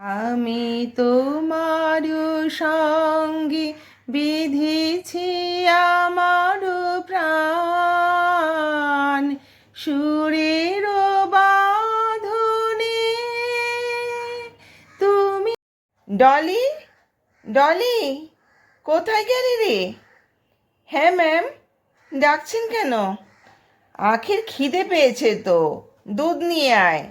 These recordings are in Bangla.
আমি তোমার সঙ্গে বিধিছি আমার প্রাণ। সুরের বাঁধনে তুমি ডলি ডলি, কোথায় গেলি রে? হ্যাঁ ম্যাম, ডাকছেন কেন? আখের খিদে পেয়েছে তো, দুধ নিয়ে আয়।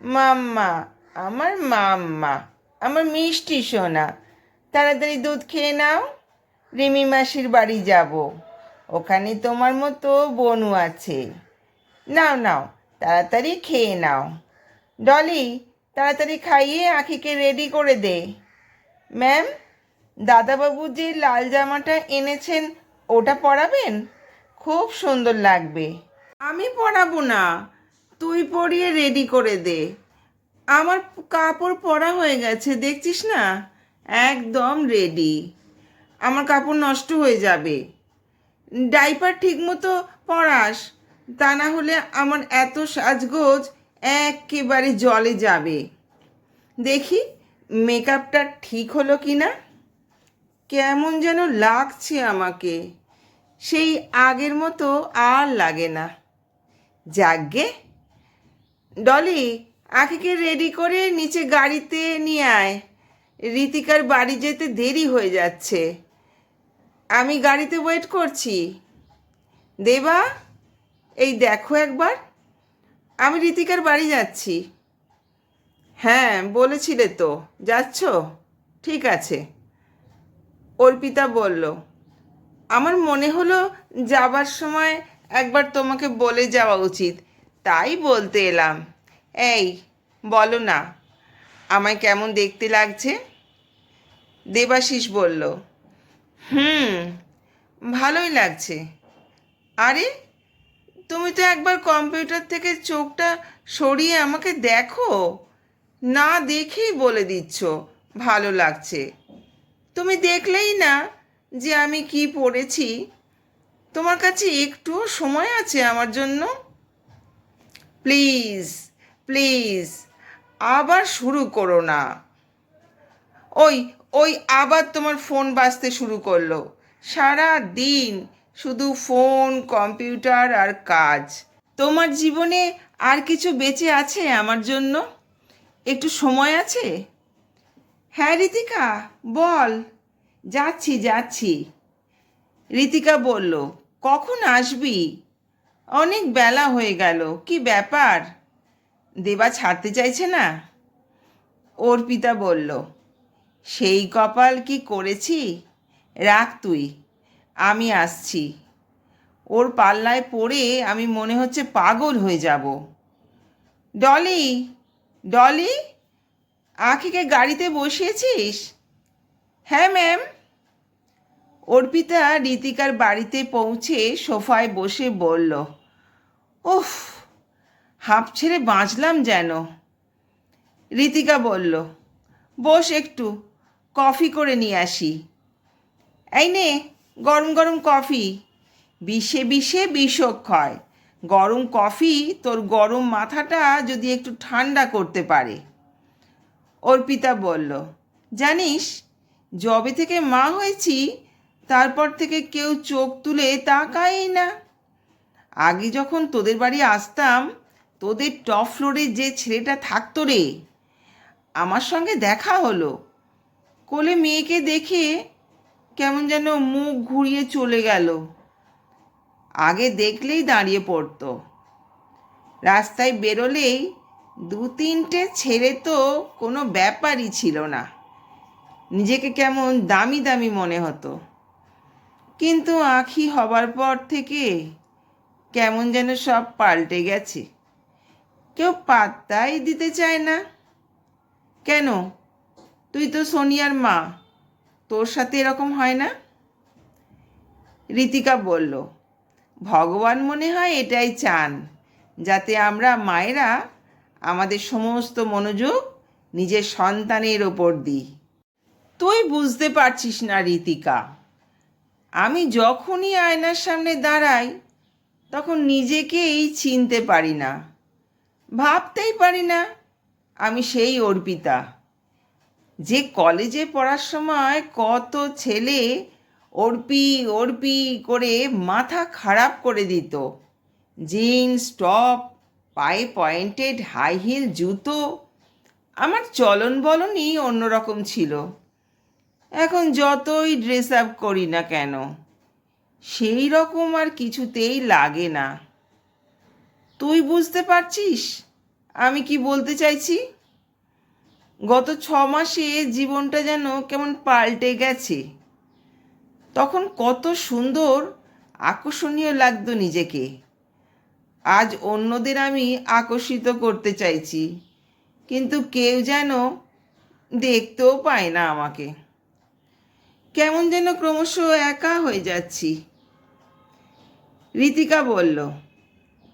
মাম্মা আমার মাম্মা, আমার মিষ্টি সোনা, তাড়াতাড়ি দুধ খেয়ে নাও, রিমি মাসির বাড়ি যাব। ওখানে তোমার মতো বনু আছে। নাও নাও, তাড়াতাড়ি খেয়ে নাও। ডলি, তাড়াতাড়ি খাইয়ে আখিকে রেডি করে দে। ম্যাম, দাদাবাবু যে লাল জামাটা এনেছেন, ওটা পরাবেন? খুব সুন্দর লাগবে। আমি পরাবো না, তুই পরিয়ে রেডি করে দে। আমার কাপড় পরা হয়ে গেছে, দেখছিস না? একদম রেডি আমার কাপড় নষ্ট হয়ে যাবে। ডাইপার ঠিকমতো পরাস, তা না হলে আমার এত সাজগোজ একেবারে জলে যাবে। দেখি মেকআপটা ঠিক হলো কি না কেমন যেন লাগছে আমাকে। সেই আগের মতো আর লাগে না। যাকগে ডলি আখিকে রেডি করে নিচে গাড়িতে নিয়ে আয়। রীতিকার বাড়ি যেতে দেরি হয়ে যাচ্ছে। আমি গাড়িতে ওয়েট করছি। দেবা, এই দেখো একবার। আমি রীতিকার বাড়ি যাচ্ছি। হ্যাঁ বলেছিলে তো। যাচ্ছ? ঠিক আছে। অর্পিতা বলল, আমার মনে হলো যাবার সময় একবার তোমাকে বলে যাওয়া উচিত। তাই বলতে এলাম। এই, বলো না। আমায় কেমন দেখতে লাগছে? দেবাশিস বলল, হুম, ভালোই লাগছে। আরে, তুমি তো একবার কম্পিউটার থেকে চোখটা সরিয়ে আমাকে দেখো। না দেখেই বলে দিচ্ছ, ভালো লাগছে। তুমি দেখলেই না যে আমি কি পড়েছি। তোমার কাছে একটুও সময় আছে আমার জন্য? প্লিজ। প্লিজ, আবার শুরু করো না। ওই ওই আবার তোমার ফোন বাজতে শুরু করল। সারা দিন শুধু ফোন, কম্পিউটার আর কাজ। তোমার জীবনে আর কিছু বেঁচে আছে আমার জন্য? একটু সময় আছে? হ্যাঁ ঋতিকা বল। যাচ্ছি যাচ্ছি। ঋতিকা বলল, কখন আসবি? অনেক বেলা হয়ে গেল। কি ব্যাপার? দেবা ছাড়তে চাইছে না? অর্পিতা বলল, সেই কপাল কি করেছি? রাখ তুই, আমি আসছি। ওর পাল্লায় পড়ে আমি মনে হচ্ছে পাগল হয়ে যাব। ডলি ডলি, আখিকে গাড়িতে বসিয়েছিস? হ্যাঁ ম্যাম। অর্পিতা রীতিকার বাড়িতে পৌঁছে সোফায় বসে বলল, উফ হাঁপ ছেড়ে বাঁচলাম যেন। রীতিকা বলল, বস একটু, কফি করে নিয়ে আসি। এই নে, গরম গরম কফি। বিষে বিষে বিষক্ষয় গরম কফি তোর গরম মাথাটা যদি একটু ঠান্ডা করতে পারে। অর্পিতা বলল, জানিস, যবে থেকে মা হয়েছি, তারপর থেকে কেউ চোখ তুলে তাকাই না। আগে যখন তোদের বাড়ি আসতাম তোদের টপ ফ্লোরে যে ছেলেটা থাকতো রে, আমার সঙ্গে দেখা হলো। কোলে মেয়েকে দেখে কেমন যেন মুখ ঘুরিয়ে চলে গেল। আগে দেখলেই দাঁড়িয়ে পড়তো। রাস্তায় বেরোলেই দু তিনটে ছেলে তো কোনো ব্যাপারই ছিল না। নিজেকে কেমন দামি দামি মনে হতো। কিন্তু আখি হবার পর থেকে কেমন যেন সব পাল্টে গেছে। কেউ পাত্তাই দিতে চায় না। কেন? তুই তো সোনিয়ার মা। তোর সাথে এরকম হয় না? ঋতিকা বলল, ভগবান মনে হয় এটাই চান, যাতে আমরা মায়েরা আমাদের সমস্ত মনোযোগ নিজের সন্তানের ওপর দিই। তুই বুঝতে পারছিস না ঋতিকা আমি যখনই আয়নার সামনে দাঁড়াই, তখন নিজেকেই চিনতে পারি না। ভাবতেই পারি না আমি সেই অর্পিতা। যে কলেজে পড়ার সময় কত ছেলে অর্পি অর্পি করে মাথা খারাপ করে দিত। জিন্স, টপ, পায়ে পয়েন্টেড হাই হিল জুতো, আমার চলন বলনই অন্যরকম ছিল। এখন যতই ড্রেস আপ করি না কেন, সেই রকম আর কিছুতেই লাগে না। তুই বুঝতে পারছিস? আমি কি বলতে চাইছি? গত ছ মাসে জীবনটা যেন কেমন পাল্টে গেছে। তখন কত সুন্দর, আকর্ষণীয় লাগতো নিজেকে। আজ অন্যদের আমি আকর্ষিত করতে চাইছি, কিন্তু কেউ যেন দেখতেও পায় না আমাকে। কেমন যেন ক্রমশ একা হয়ে যাচ্ছি। রীতিকা বলল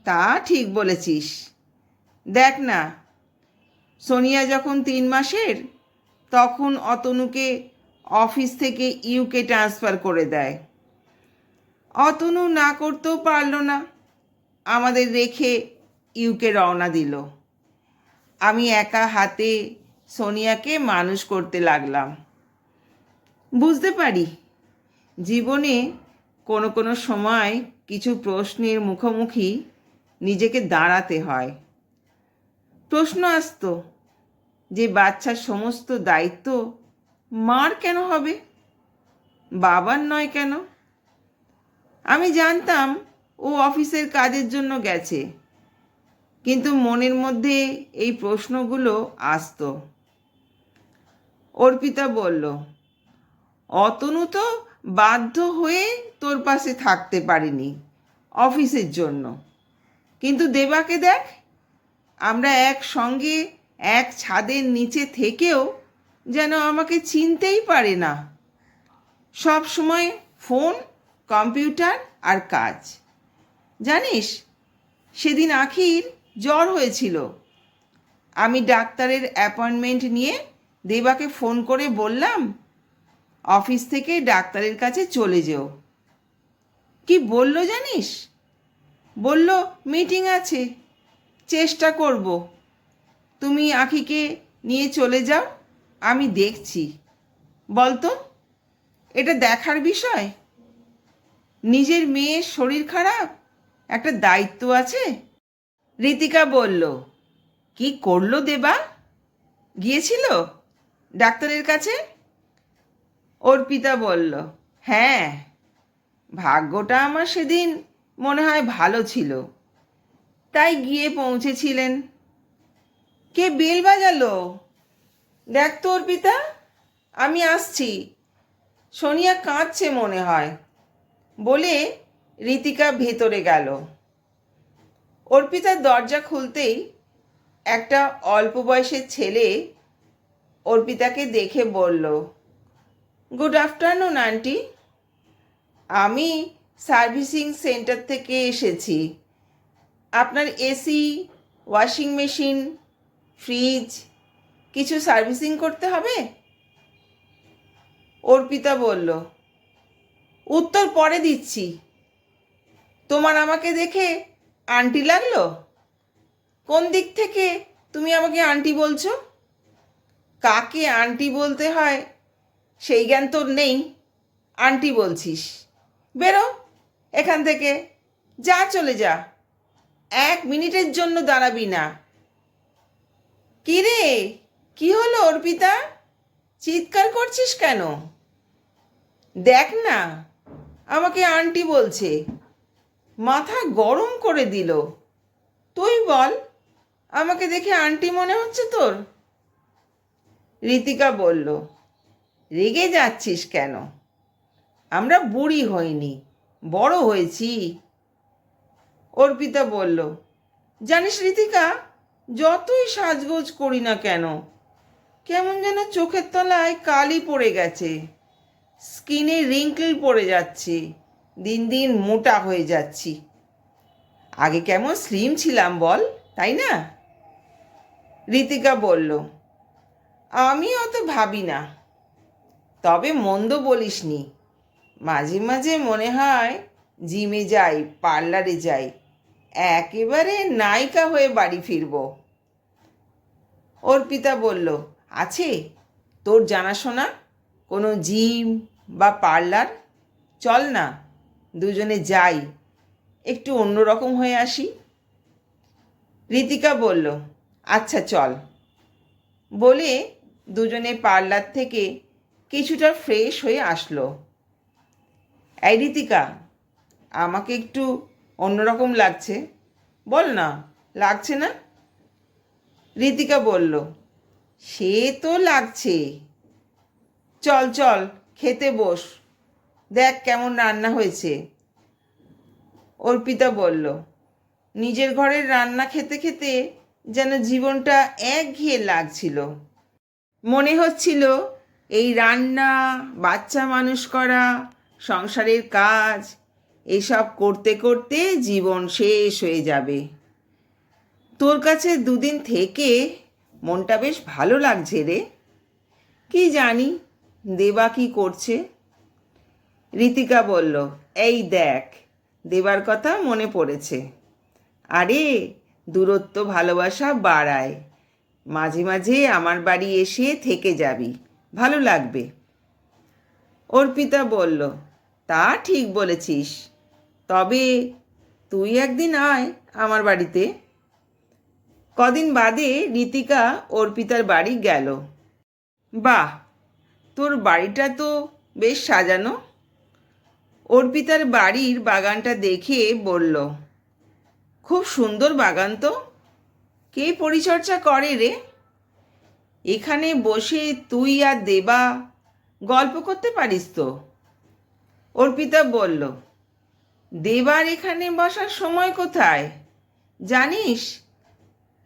তা ঠিক বলেছিস। দেখ না, সোনিয়া যখন তিন মাসের, তখন অতনুকে অফিস থেকে ইউকে ট্রান্সফার করে দেয়। অতনু না করতেও পারল না, আমাদের রেখে ইউকে রওনা দিল। আমি একা হাতে সোনিয়াকে মানুষ করতে লাগলাম। বুঝতে পারি, জীবনে কোনো কোনো সময় কিছু প্রশ্নের মুখোমুখি নিজেকে দাঁড়াতে হয়। প্রশ্ন আসতো যে বাচ্চার সমস্ত দায়িত্ব মার কেন হবে? বাবার নয় কেন? আমি জানতাম ও অফিসের কাজের জন্য গেছে, কিন্তু মনের মধ্যে এই প্রশ্নগুলো আসতো। অর্পিতা বলল, অতনু তো বাধ্য হয়ে তোর পাশে থাকতে পারিনি অফিসের জন্য। কিন্তু দেবাকে দেখ, আমরা একসঙ্গে, এক ছাদের নিচে থেকেও যেন আমাকে চিনতেই পারে না। সব সময় ফোন, কম্পিউটার আর কাজ। জানিস, সেদিন আখির জ্বর হয়েছিল। আমি ডাক্তারের অ্যাপয়েন্টমেন্ট নিয়ে দেবাকে ফোন করে বললাম, অফিস থেকে ডাক্তারের কাছে চলে যেও। কি বলল জানিস? বলল, মিটিং আছে, চেষ্টা করব। তুমি আখিকে নিয়ে চলে যাও, আমি দেখছি। বলতো, এটা দেখার বিষয়? নিজের মেয়ের শরীর খারাপ? একটা দায়িত্ব আছে? রীতিকা বলল, কি করল দেবা গিয়েছিল ডাক্তারের কাছে? অর্পিতা বলল হ্যাঁ ভাগ্যটা আমার সেদিন মনে হয় ভালো ছিল। তাই গিয়ে পৌঁছেছিলেন। কে বেল বাজালো? দেখ তো অর্পিতা, আমি আসছি। সোনিয়া কাঁদছে মনে হয়। বলে রীতিকা ভেতরে গেল। অর্পিতার দরজা খুলতেই একটা অল্প বয়সের ছেলে অর্পিতাকে দেখে বলল, গুড আফটারনুন, আন্টি। আমি সার্ভিসিং সেন্টার থেকে এসেছি। আপনার এসি, ওয়াশিং মেশিন, ফ্রিজ, কিছু সার্ভিসিং করতে হবে? অর্পিতা বলল, উত্তর পরে দিচ্ছি। তোমার আমাকে দেখে আন্টি লাগল? কোন দিক থেকে তুমি আমাকে আন্টি বলছো? কাকে আন্টি বলতে হয়? সেই জ্ঞান তোর নেই। আন্টি বলছিস। বেরো। এখান থেকে। যা, চলে যা। এক মিনিটের জন্য দাঁড়াবি না। কি রে কি হলো অর্পিতা? চিৎকার করছিস কেন? দেখ না, আমাকে আন্টি বলছে। মাথা গরম করে দিল। তুই বল, আমাকে দেখে আন্টি মনে হচ্ছে তোর? রীতিকা বলল, রেগে যাচ্ছিস কেন? আমরা বুড়ি হইনি। বড় হয়েছি। অর্পিতা বলল, জানিস রীতিকা, যতই সাজগোজ করি না কেন, কেমন যেন চোখের তলায় কালি পড়ে গেছে, স্কিনে রিঙ্কল পড়ে যাচ্ছে, দিন দিন মোটা হয়ে যাচ্ছি। আগে কেমন স্লিম ছিলাম বল, তাই না? রীতিকা বলল, আমি অত ভাবি না, তবে মন্দ বলিসনি। মাঝে মাঝে মনে হয় জিমে যাই, পার্লারে যাই, একেবারে নায়িকা হয়ে বাড়ি ফিরব। অর্পিতা বলল, আছে, তোর জানাশোনা? কোনো জিম বা পার্লার? চল না, দুজনে যাই, একটু অন্যরকম হয়ে আসি। রীতিকা বলল আচ্ছা চল। বলে দুজনে পার্লার থেকে কিছুটা ফ্রেশ হয়ে আসলো। এই রীতিকা, আমাকে একটু অন্যরকম লাগছে। বল না, লাগছে না? রীতিকা বলল, সে তো লাগছে। চল চল, খেতে বস। দেখ কেমন রান্না হয়েছে। অর্পিতা বলল, নিজের ঘরের রান্না খেতে খেতে যেন জীবনটা একঘেয়ে লাগছিল। মনে হচ্ছিল, এই রান্না, বাচ্চা মানুষ করা সংসারের কাজ, এসব করতে করতে জীবন শেষ হয়ে যাবে। তোর কাছে দুদিন থেকে মনটা বেশ ভালো লাগছে রে। কি জানি, দেবা কি করছে? রীতিকা বলল, এই দেখ, দেবার কথা মনে পড়েছে। আরে, দূরত্ব ভালোবাসা বাড়ায়। মাঝে মাঝে আমার বাড়ি এসে থেকে যাবি। ভালো লাগবে। অর্পিতা বলল, তা ঠিক বলেছিস। তবে তুই একদিন আয় আমার বাড়িতে। কদিন বাদে রীতিকা অর্পিতার বাড়ি গেল। বাহ, তোর বাড়িটা তো বেশ সাজানো। অর্পিতার বাড়ির বাগানটা দেখে বলল, খুব সুন্দর বাগান তো। কে পরিচর্যা করে রে? এখানে বসে তুই আর দেবা গল্প করতে পারিস তো? অর্পিতা বলল, দেবার এখানে বসার সময় কোথায়? জানিস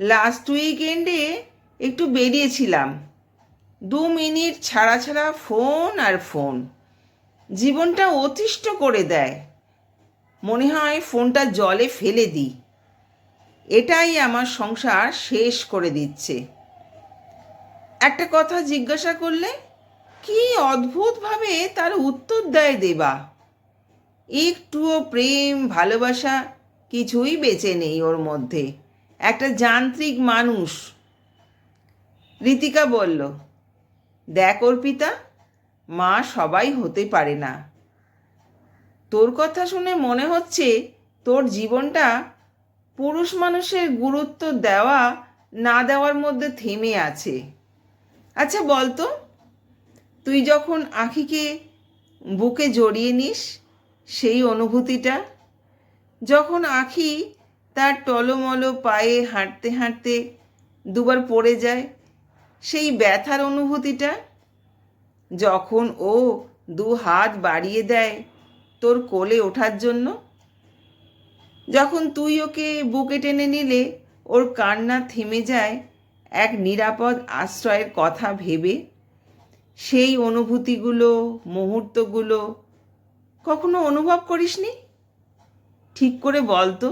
লাস্ট উইকেন্ডে একটু বেরিয়েছিলাম। দু মিনিট ছাড়া ছাড়া ফোন আর ফোন জীবনটা অতিষ্ঠ করে দেয়। মনে হয় ফোনটা জলে ফেলে দিই। এটাই আমার সংসার শেষ করে দিচ্ছে। একটা কথা জিজ্ঞাসা করলে কি অদ্ভুতভাবে তার উত্তর দেয় দেবা। একটুও প্রেম, ভালোবাসা কিছুই বেঁচে নেই ওর মধ্যে। একটা যান্ত্রিক মানুষ। রীতিকা বলল, দেখ অর্পিতা মা সবাই হতে পারে না। তোর কথা শুনে মনে হচ্ছে তোর জীবনটা পুরুষ মানুষের গুরুত্ব দেওয়া না দেওয়ার মধ্যে থেমে আছে। আচ্ছা বলতো তুই যখন আখিকে বুকে জড়িয়ে নিস, সেই অনুভূতিটা, যখন আখি তার টলমল পায়ে হাঁটতে হাঁটতে দুবার পড়ে যায়, সেই ব্যথার অনুভূতিটা, যখন ও দু হাত বাড়িয়ে দেয় তোর কোলে ওঠার জন্য, যখন তুই ওকে বুকে টেনে নিলে ওর কান্না থেমে যায় এক নিরাপদ আশ্রয়ের কথা ভেবে সেই অনুভূতিগুলো, মুহূর্তগুলো কখনো অনুভব করিসনি? ঠিক করে বল তো।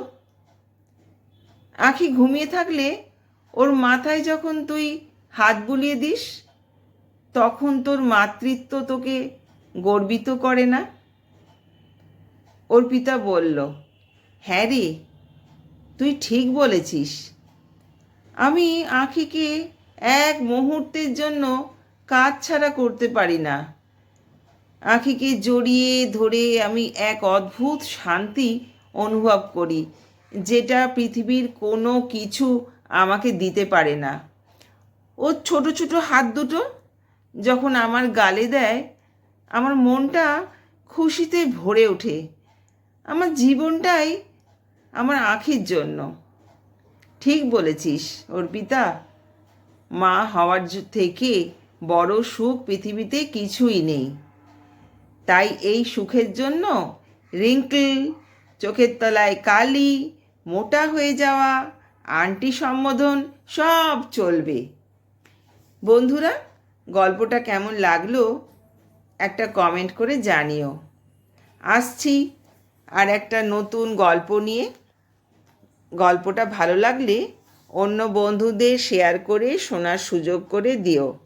আখি ঘুমিয়ে থাকলে ওর মাথায় যখন তুই হাত বুলিয়ে দিস, তখন তোর মাতৃত্ব তোকে গর্বিত করে না? অর্পিতা বলল হ্যাঁ রে, তুই ঠিক বলেছিস। আমি আখিকে এক মুহূর্তের জন্য কাজ ছাড়া করতে পারি না। আঁখিকে জড়িয়ে ধরে আমি এক অদ্ভুত শান্তি অনুভব করি, যেটা পৃথিবীর কোনো কিছু আমাকে দিতে পারে না। ও ছোট ছোট হাত দুটো যখন আমার গালে দেয়, আমার মনটা খুশিতে ভরে ওঠে। আমার জীবনটাই আমার আঁখির জন্য। ঠিক বলেছিস, অর্পিতা। মা হওয়ার থেকে বড় সুখ পৃথিবীতে কিছুই নেই। তাই এই সুখের জন্য রিঙ্কল চোখের তলায় কালি, মোটা হয়ে যাওয়া, আন্টি সম্বোধন সব চলবে। বন্ধুরা, গল্পটা কেমন লাগল একটা কমেন্ট করে জানিও। আসছি আর একটা নতুন গল্প নিয়ে। গল্পটা ভালো লাগলে অন্য বন্ধুদের শেয়ার করে, শোনার সুযোগ করে দিও।